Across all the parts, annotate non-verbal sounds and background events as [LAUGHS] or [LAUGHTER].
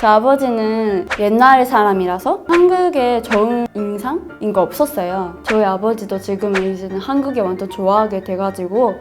제 아버지는 옛날 사람이라서 한국에 좋은 인상인 거 없었어요. 저희 아버지도 지금 이제는 한국에 완전 좋아하게 돼가지고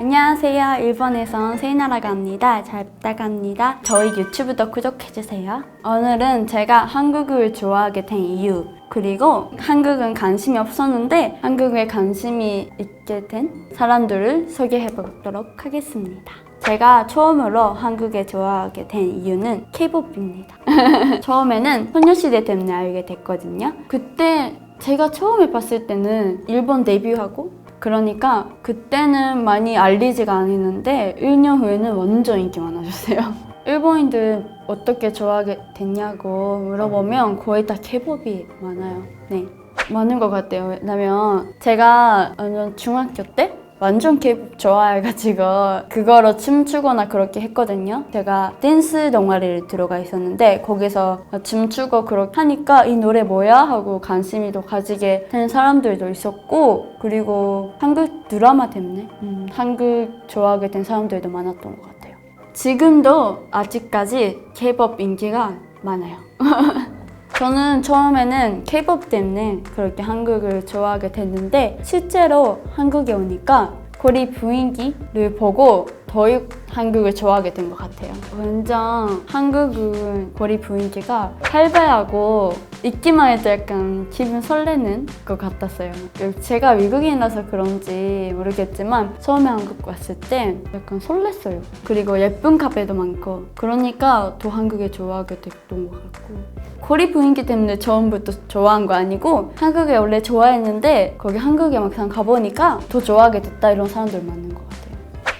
안녕하세요. 일본에선 세이나라가 합니다. 잘 부탁합니다. 저희 유튜브도 구독해주세요. 오늘은 제가 한국을 좋아하게 된 이유, 그리고 한국은 관심이 없었는데 한국에 관심이 있게 된 사람들을 소개해보도록 하겠습니다. 제가 처음으로 한국에 좋아하게 된 이유는 K-pop입니다. [LAUGHS] 처음에는 소녀시대 때문에 알게 됐거든요. 그때 제가 처음에 봤을 때는 일본 데뷔하고 그러니까 그때는 많이 알리지가 않았는데 1년 후에는 완전 인기 많아졌어요. [LAUGHS] 일본인들 어떻게 좋아하게 됐냐고 물어보면 거의 다 K-pop이 많아요. 네. 많은 것 같아요. 왜냐면 제가 중학교 때 완전 K-pop 좋아해가지고 그거로 춤추거나 그렇게 했거든요. 제가 댄스 동아리를 들어가 있었는데 거기서 춤추고 그렇게 하니까 이 노래 뭐야 하고 관심이 더 가지게 된 사람들도 있었고 그리고 한국 드라마 때문에 음, 한국 좋아하게 된 사람들도 많았던 것 같아요. 지금도 아직까지 K-pop 인기가 많아요. [LAUGHS] 저는 처음에는 K-pop 때문에 그렇게 한국을 좋아하게 됐는데 실제로 한국에 오니까 거리 분위기를 보고 더욱 한국을 좋아하게 된 것 같아요. 완전 한국은 거리 분위기가 활발하고 있기만 해도 약간 기분 설레는 것 같았어요. 제가 외국인이라서 그런지 모르겠지만 처음에 한국 왔을 때 약간 설렜어요. 그리고 예쁜 카페도 많고 그러니까 더 한국에 좋아하게 됐던 것 같고 거리 분위기 때문에 처음부터 좋아한 거 아니고 한국에 원래 좋아했는데 거기 한국에 막상 가보니까 더 좋아하게 됐다 이런 사람들 같아요.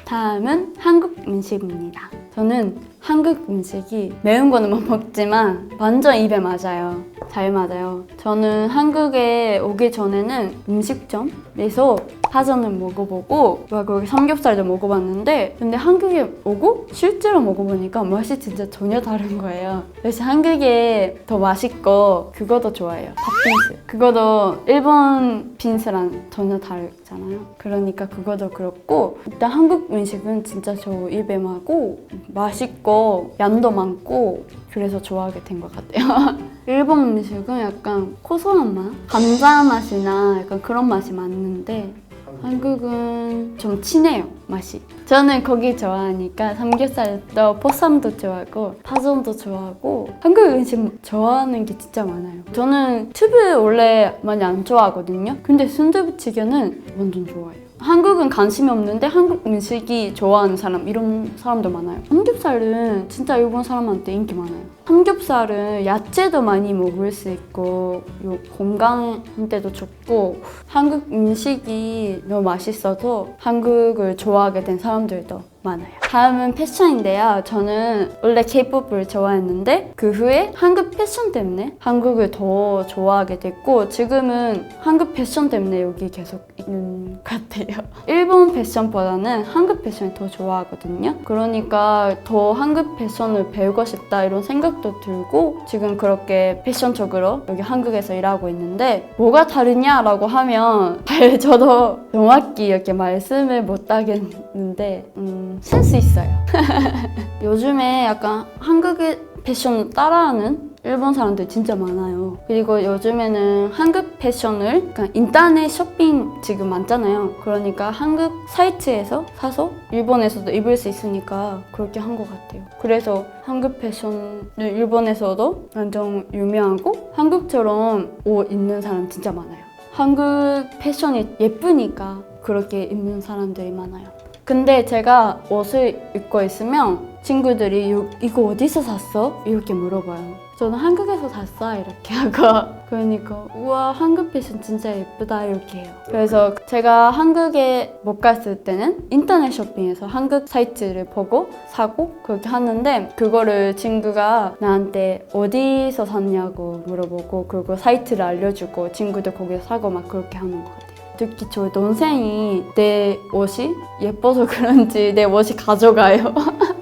다음은 한국 음식입니다. 저는 한국 음식이 매운 거는 못 먹지만 완전 입에 맞아요. 잘 맞아요. 저는 한국에 오기 전에는 음식점에서 파전을 먹어보고 막 거기 삼겹살도 먹어봤는데 근데 한국에 오고 실제로 먹어보니까 맛이 진짜 전혀 다른 거예요. 그래서 한국에 더 맛있고 그거도 좋아해요. 팥빙수. 그거도 일본 빙수랑 전혀 다르잖아요. 그러니까 그거도 그렇고 일단 한국 음식은 진짜 저 입에 맞고 맛있고 양도 많고 그래서 좋아하게 된 것 같아요. [LAUGHS] 일본 음식은 약간 고소한 맛, 감자 맛이나 약간 그런 맛이 많은데 한국은 좀 진해요 맛이. 저는 고기 좋아하니까 삼겹살도 보쌈도 좋아하고 파전도 좋아하고 한국 음식 좋아하는 게 진짜 많아요. 저는 튜브 원래 많이 안 좋아하거든요. 근데 순두부찌개는 완전 좋아해요. 한국은 관심이 없는데 한국 음식이 좋아하는 사람 이런 사람도 많아요. 삼겹살은 진짜 일본 사람한테 인기 많아요. 삼겹살은 야채도 많이 먹을 수 있고 요 건강한테도 좋고 한국 음식이 너무 맛있어서 한국을 좋아하게 된 사람들도 많아요. 다음은 패션인데요. 저는 원래 K-pop을 좋아했는데 그 후에 한국 패션 때문에 한국을 더 좋아하게 됐고 지금은 한국 패션 때문에 여기 계속 있는 것 같아요. [LAUGHS] 일본 패션보다는 한국 패션을 더 좋아하거든요. 그러니까 더 한국 패션을 배우고 싶다 이런 생각도 들고 지금 그렇게 패션적으로 여기 한국에서 일하고 있는데 뭐가 다르냐라고 하면 [LAUGHS] 저도 정확히 이렇게 말씀을 못 하겠는데 음, 센스 있어요. [LAUGHS] 요즘에 약간 한국의 패션 따라하는 일본 사람들 진짜 많아요. 그리고 요즘에는 한국 패션을 인터넷 쇼핑 지금 많잖아요. 그러니까 한국 사이트에서 사서 일본에서도 입을 수 있으니까 그렇게 한 것 같아요. 그래서 한국 패션을 일본에서도 완전 유명하고 한국처럼 옷 입는 사람 진짜 많아요. 한국 패션이 예쁘니까 그렇게 입는 사람들이 많아요. 근데 제가 옷을 입고 있으면 친구들이 요- 이거 어디서 샀어? 이렇게 물어봐요. 저는 한국에서 샀어 이렇게 [LAUGHS] 하고 그러니까 우와 한국 패션 진짜 예쁘다 이렇게 해요. 그래서 제가 한국에 못 갔을 때는 인터넷 쇼핑에서 한국 사이트를 보고 사고 그렇게 하는데 그거를 친구가 나한테 어디서 샀냐고 물어보고 그리고 사이트를 알려주고 친구도 거기서 사고 막 그렇게 하는 것 같아요. 특히 저희 동생이 내 옷이 예뻐서 그런지 내 옷이 가져가요.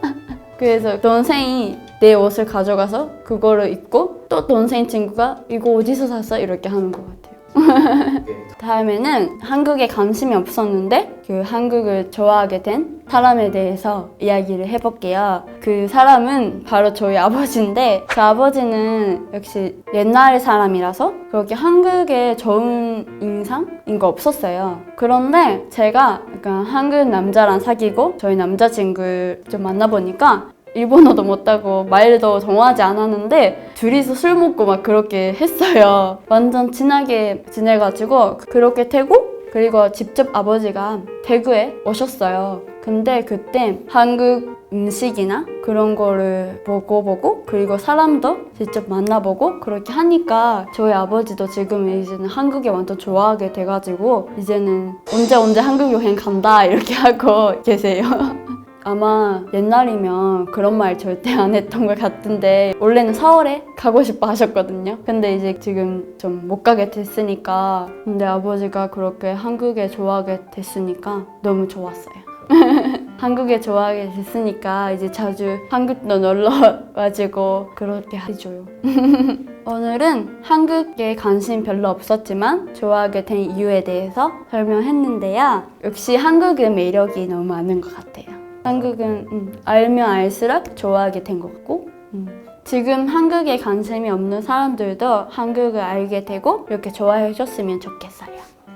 [LAUGHS] 그래서 동생이 내 옷을 가져가서 그거를 입고 또 동생 친구가 이거 어디서 샀어? 이렇게 하는 것 같아요. [LAUGHS] 다음에는 한국에 관심이 없었는데 그 한국을 좋아하게 된 사람에 대해서 이야기를 해볼게요. 그 사람은 바로 저희 아버지인데 그 아버지는 역시 옛날 사람이라서 그렇게 한국에 좋은 인상인 거 없었어요. 그런데 제가 약간 한국 남자랑 사귀고 저희 남자친구를 좀 만나보니까 일본어도 못하고 말도 통하지 않았는데 둘이서 술 먹고 막 그렇게 했어요. [LAUGHS] 완전 친하게 지내가지고 그렇게 되고 그리고 직접 아버지가 대구에 오셨어요. 근데 그때 한국 음식이나 그런 거를 먹어보고 그리고 사람도 직접 만나보고 그렇게 하니까 저희 아버지도 지금 이제는 한국에 완전 좋아하게 돼가지고 이제는 언제 언제 한국 여행 간다 이렇게 [LAUGHS] 하고 계세요. [LAUGHS] 아마 옛날이면 그런 말 절대 안 했던 것 같은데 원래는 서울에 가고 싶어 하셨거든요. 근데 이제 지금 좀 못 가게 됐으니까 근데 아버지가 그렇게 한국에 좋아하게 됐으니까 너무 좋았어요. [LAUGHS] 한국에 좋아하게 됐으니까 이제 자주 한국도 놀러 [LAUGHS] 와지고 그렇게 해줘요. [LAUGHS] 오늘은 한국에 관심 별로 없었지만 좋아하게 된 이유에 대해서 설명했는데요. 역시 한국은 매력이 너무 많은 것 같아요. 한국은 음, 알면 알수록 좋아하게 된 것 같고 음. 지금 한국에 관심이 없는 사람들도 한국을 알게 되고 이렇게 좋아해 줬으면 좋겠어요.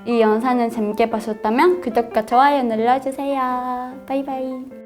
이 영상을 재밌게 보셨다면 구독과 좋아요 눌러주세요. 바이바이.